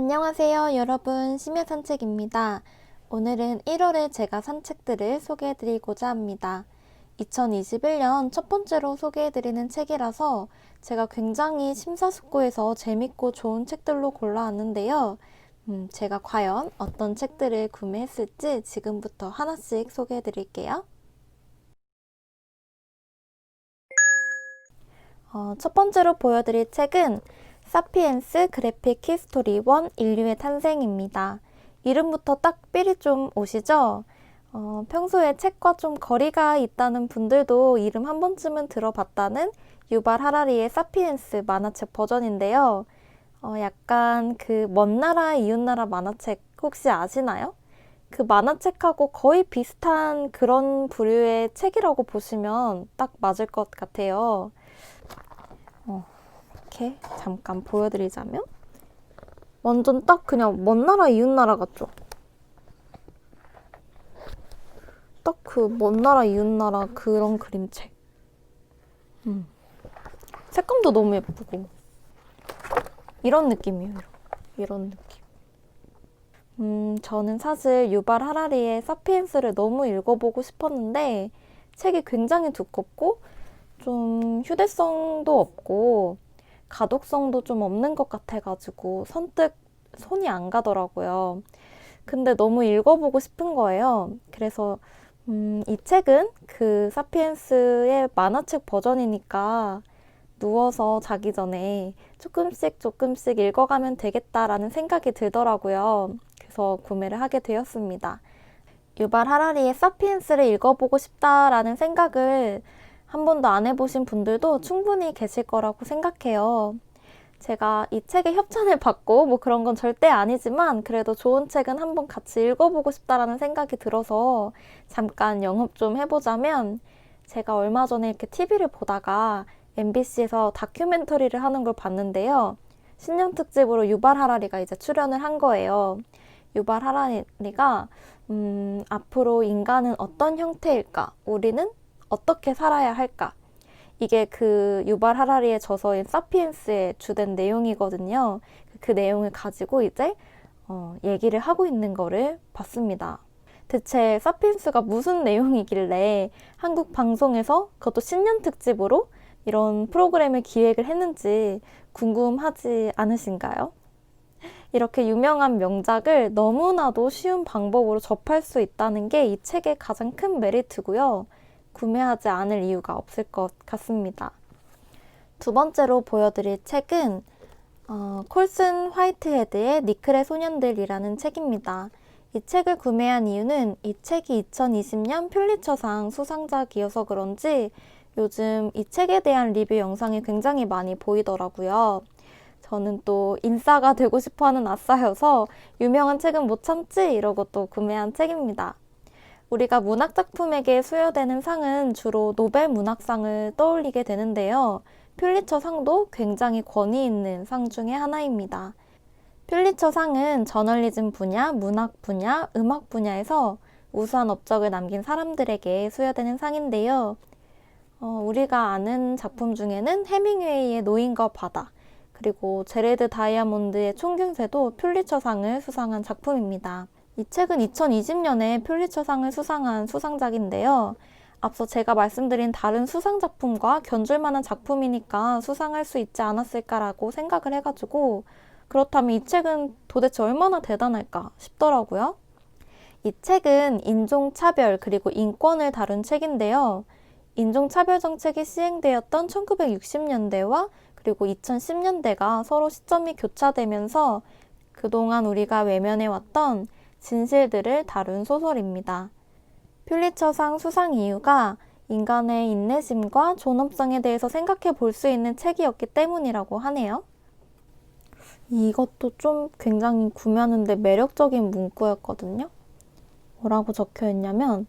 안녕하세요, 여러분. 심야 산책입니다. 오늘은 1월에 제가 산책들을 소개해드리고자 합니다. 2021년 첫 번째로 소개해드리는 책이라서 제가 굉장히 심사숙고해서 재밌고 좋은 책들로 골라왔는데요. 음, 제가 과연 어떤 책들을 구매했을지 지금부터 하나씩 소개해드릴게요. 어, 첫 번째로 보여드릴 책은 사피엔스 그래픽 히스토리 1 인류의 탄생입니다. 이름부터 딱 삘이 좀 오시죠? 어, 평소에 책과 좀 거리가 있다는 분들도 이름 한 번쯤은 들어봤다는 유발 하라리의 사피엔스 만화책 버전인데요. 어, 약간 그 먼 나라 이웃 나라 만화책 혹시 아시나요? 그 만화책하고 거의 비슷한 그런 부류의 책이라고 보시면 딱 맞을 것 같아요. 어, 이렇게 잠깐 보여드리자면 완전 딱 그냥 먼 나라 이웃 나라 같죠? 딱 그 먼 나라 이웃 나라 그런 그림책. 음. 색감도 너무 예쁘고 이런 느낌이에요. 이런, 이런 느낌. 음, 저는 사실 유발 하라리의 사피엔스를 너무 읽어보고 싶었는데 책이 굉장히 두껍고 좀 휴대성도 없고 가독성도 좀 없는 것 같아가지고 선뜻 손이 안 가더라고요. 근데 너무 읽어보고 싶은 거예요. 그래서 음, 이 책은 그 사피엔스의 만화책 버전이니까 누워서 자기 전에 조금씩 조금씩 읽어가면 되겠다라는 생각이 들더라고요. 그래서 구매를 하게 되었습니다. 유발 하라리의 사피엔스를 읽어보고 싶다라는 생각을 한 번도 안 해보신 분들도 충분히 계실 거라고 생각해요. 제가 이 책에 협찬을 받고 뭐 그런 건 절대 아니지만 그래도 좋은 책은 한번 같이 읽어보고 싶다라는 생각이 들어서 잠깐 영업 좀 해보자면 제가 얼마 전에 이렇게 TV를 보다가 MBC에서 다큐멘터리를 하는 걸 봤는데요. 신년 특집으로 유발 하라리가 이제 출연을 한 거예요. 유발 하라리가 음, 앞으로 인간은 어떤 형태일까? 우리는 어떻게 살아야 할까? 이게 그 유발 하라리의 저서인 사피엔스의 주된 내용이거든요. 그 내용을 가지고 이제 어, 얘기를 하고 있는 거를 봤습니다. 대체 사피엔스가 무슨 내용이길래 한국 방송에서 그것도 신년 특집으로 이런 프로그램을 기획을 했는지 궁금하지 않으신가요? 이렇게 유명한 명작을 너무나도 쉬운 방법으로 접할 수 있다는 게 이 책의 가장 큰 메리트고요. 구매하지 않을 이유가 없을 것 같습니다. 두 번째로 보여드릴 책은 어, 콜슨 화이트헤드의 니클의 소년들이라는 책입니다. 이 책을 구매한 이유는 이 책이 2020년 퓰리처상 수상작이어서 그런지 요즘 이 책에 대한 리뷰 영상이 굉장히 많이 보이더라고요. 저는 또 인싸가 되고 싶어 하는 아싸여서 유명한 책은 못 참지 이러고 또 구매한 책입니다. 우리가 문학작품에게 수여되는 상은 주로 노벨 문학상을 떠올리게 되는데요. 퓰리처 상도 굉장히 권위 있는 상 중의 하나입니다. 퓰리처 상은 저널리즘 분야, 문학 분야, 음악 분야에서 우수한 업적을 남긴 사람들에게 수여되는 상인데요. 어, 우리가 아는 작품 중에는 해밍웨이의 노인과 바다, 그리고 제레드 다이아몬드의 총균세도 퓰리처상을 수상한 작품입니다. 이 책은 2020년에 퓰리처상을 수상한 수상작인데요. 앞서 제가 말씀드린 다른 수상 작품과 견줄 만한 작품이니까 수상할 수 있지 않았을까라고 생각을 해가지고 그렇다면 이 책은 도대체 얼마나 대단할까 싶더라고요. 이 책은 인종차별 그리고 인권을 다룬 책인데요. 인종차별 정책이 시행되었던 1960년대와 그리고 2010년대가 서로 시점이 교차되면서 그동안 우리가 외면해왔던 진실들을 다룬 소설입니다. 퓰리처상 수상 이유가 인간의 인내심과 존엄성에 대해서 생각해 볼 수 있는 책이었기 때문이라고 하네요. 이것도 좀 굉장히 구매하는데 매력적인 문구였거든요. 뭐라고 적혀 있냐면,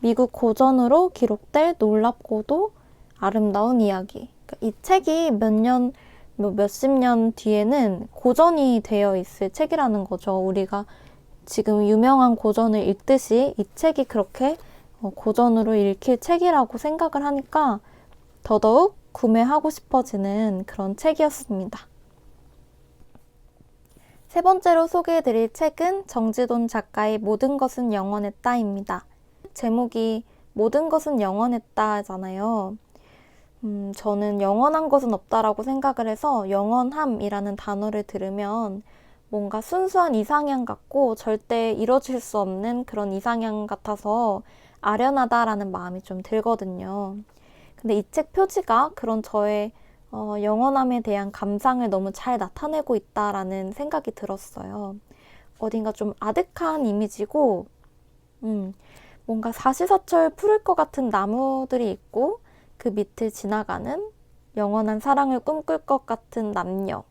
미국 고전으로 기록될 놀랍고도 아름다운 이야기. 그러니까 이 책이 몇 년, 뭐 몇십 년 뒤에는 고전이 되어 있을 책이라는 거죠. 우리가 지금 유명한 고전을 읽듯이 이 책이 그렇게 어, 고전으로 읽힐 책이라고 생각을 하니까 더더욱 구매하고 싶어지는 그런 책이었습니다. 세 번째로 소개해드릴 책은 정지돈 작가의 모든 것은 영원했다입니다. 제목이 모든 것은 영원했다잖아요. 음, 저는 영원한 것은 없다라고 생각을 해서 영원함이라는 단어를 들으면 뭔가 순수한 이상향 같고 절대 이뤄질 수 없는 그런 이상향 같아서 아련하다라는 마음이 좀 들거든요. 근데 이 책 표지가 그런 저의 어, 영원함에 대한 감상을 너무 잘 나타내고 있다라는 생각이 들었어요. 어딘가 좀 아득한 이미지고, 음, 뭔가 사시사철 푸를 것 같은 나무들이 있고, 그 밑을 지나가는 영원한 사랑을 꿈꿀 것 같은 남녀.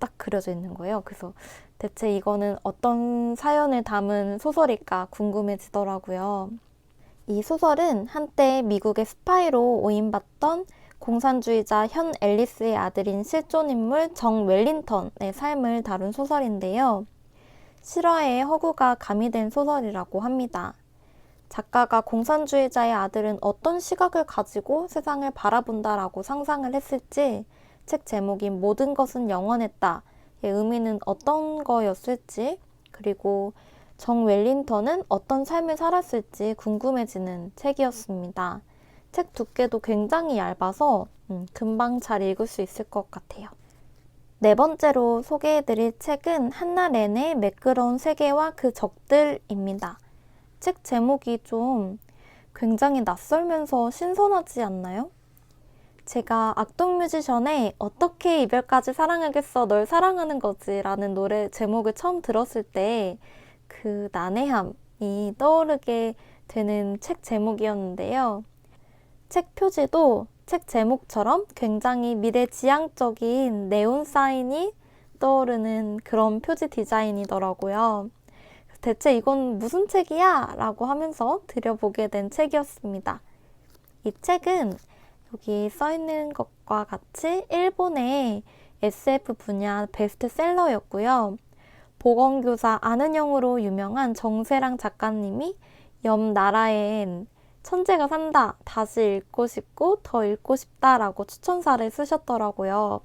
딱 그려져 있는 거예요. 그래서 대체 이거는 어떤 사연을 담은 소설일까 궁금해지더라고요. 이 소설은 한때 미국의 스파이로 오인받던 공산주의자 현 앨리스의 아들인 실존인물 정 웰링턴의 삶을 다룬 소설인데요. 실화에 허구가 가미된 소설이라고 합니다. 작가가 공산주의자의 아들은 어떤 시각을 가지고 세상을 바라본다라고 상상을 했을지 책 제목인 모든 것은 영원했다의 의미는 어떤 거였을지 그리고 정 웰링턴은 어떤 삶을 살았을지 궁금해지는 책이었습니다. 책 두께도 굉장히 얇아서 음, 금방 잘 읽을 수 있을 것 같아요. 네 번째로 소개해드릴 책은 한나 렌의 매끄러운 세계와 그 적들입니다. 책 제목이 좀 굉장히 낯설면서 신선하지 않나요? 제가 악동 뮤지션의 어떻게 이별까지 사랑하겠어 널 사랑하는 거지 라는 노래 제목을 처음 들었을 때 그 난해함이 떠오르게 되는 책 제목이었는데요. 책 표지도 책 제목처럼 굉장히 미래 지향적인 네온 사인이 떠오르는 그런 표지 디자인이더라고요. 대체 이건 무슨 책이야? 라고 하면서 들여보게 된 책이었습니다. 이 책은 여기 써 있는 것과 같이 일본의 SF 분야 베스트셀러였고요. 보건교사 아는영으로 유명한 정세랑 작가님이 옆 나라엔 천재가 산다. 다시 읽고 싶고 더 읽고 싶다라고 추천사를 쓰셨더라고요.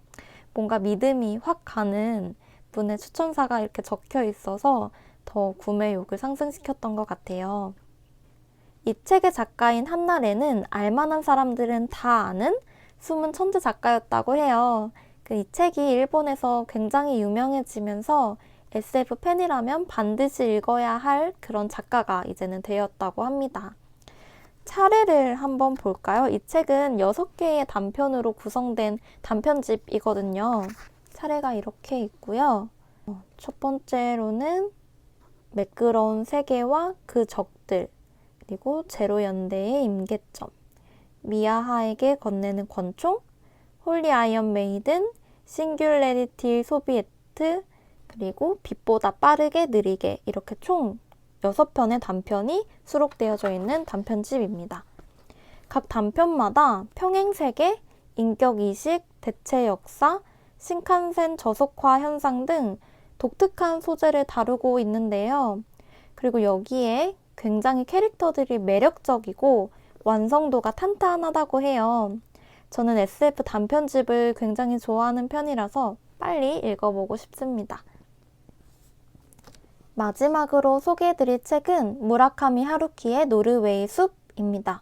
뭔가 믿음이 확 가는 분의 추천사가 이렇게 적혀 있어서 더 구매욕을 상승시켰던 것 같아요. 이 책의 작가인 한나래는 알만한 사람들은 다 아는 숨은 천재 작가였다고 해요. 그 이 책이 일본에서 굉장히 유명해지면서 SF 팬이라면 반드시 읽어야 할 그런 작가가 이제는 되었다고 합니다. 차례를 한번 볼까요? 이 책은 6개의 단편으로 구성된 단편집이거든요. 차례가 이렇게 있고요. 어, 첫 번째로는 매끄러운 세계와 그 적들, 그리고 제로 연대의 임계점, 미아하에게 건네는 권총, 홀리 아이언 메이든, 싱귤레리티 소비에트, 그리고 빛보다 빠르게 느리게 이렇게 총 6편의 단편이 수록되어져 있는 단편집입니다. 각 단편마다 평행세계, 인격이식, 대체 역사, 신칸센 저속화 현상 등 독특한 소재를 다루고 있는데요. 그리고 여기에 굉장히 캐릭터들이 매력적이고 완성도가 탄탄하다고 해요. 저는 SF 단편집을 굉장히 좋아하는 편이라서 빨리 읽어보고 싶습니다. 마지막으로 소개해드릴 책은 무라카미 하루키의 노르웨이 숲입니다.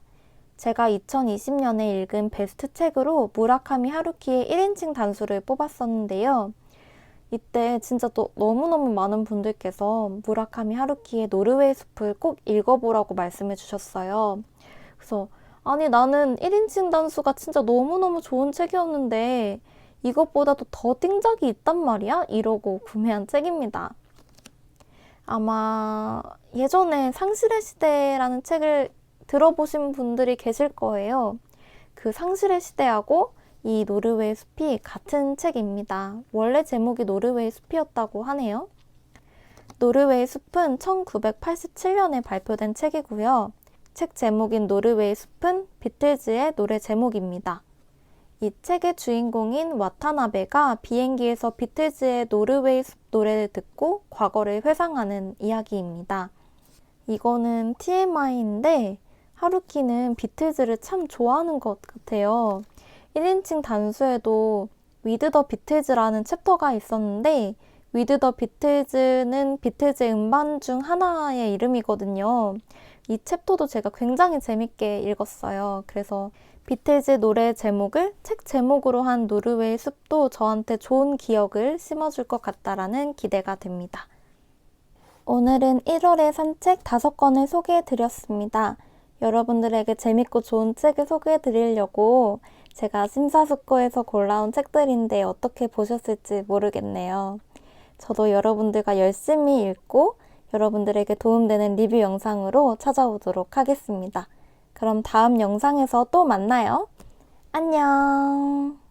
제가 2020년에 읽은 베스트 책으로 무라카미 하루키의 1인칭 단수를 뽑았었는데요. 이때 진짜 또 너무너무 많은 분들께서 무라카미 하루키의 노르웨이 숲을 꼭 읽어보라고 말씀해 주셨어요. 그래서 아니 나는 1인칭 단수가 진짜 너무너무 좋은 책이었는데 이것보다도 더 띵작이 있단 말이야? 이러고 구매한 책입니다. 아마 예전에 상실의 시대라는 책을 들어보신 분들이 계실 거예요. 그 상실의 시대하고 이 노르웨이 숲이 같은 책입니다. 원래 제목이 노르웨이 숲이었다고 하네요. 노르웨이 숲은 1987년에 발표된 책이고요. 책 제목인 노르웨이 숲은 비틀즈의 노래 제목입니다. 이 책의 주인공인 와타나베가 비행기에서 비틀즈의 노르웨이 숲 노래를 듣고 과거를 회상하는 이야기입니다. 이거는 TMI인데 하루키는 비틀즈를 참 좋아하는 것 같아요. 1인칭 단수에도 위드 더 비틀즈라는 챕터가 있었는데 위드 더 비틀즈는 비틀즈의 음반 중 하나의 이름이거든요. 이 챕터도 제가 굉장히 재밌게 읽었어요. 그래서 비틀즈 노래 제목을 책 제목으로 한 노르웨이 숲도 저한테 좋은 기억을 심어줄 것 같다라는 기대가 됩니다. 오늘은 1월의 산책 다섯 권을 소개해 드렸습니다. 여러분들에게 재밌고 좋은 책을 소개해 드리려고 제가 심사숙고해서 골라온 책들인데 어떻게 보셨을지 모르겠네요. 저도 여러분들과 열심히 읽고 여러분들에게 도움되는 리뷰 영상으로 찾아오도록 하겠습니다. 그럼 다음 영상에서 또 만나요. 안녕.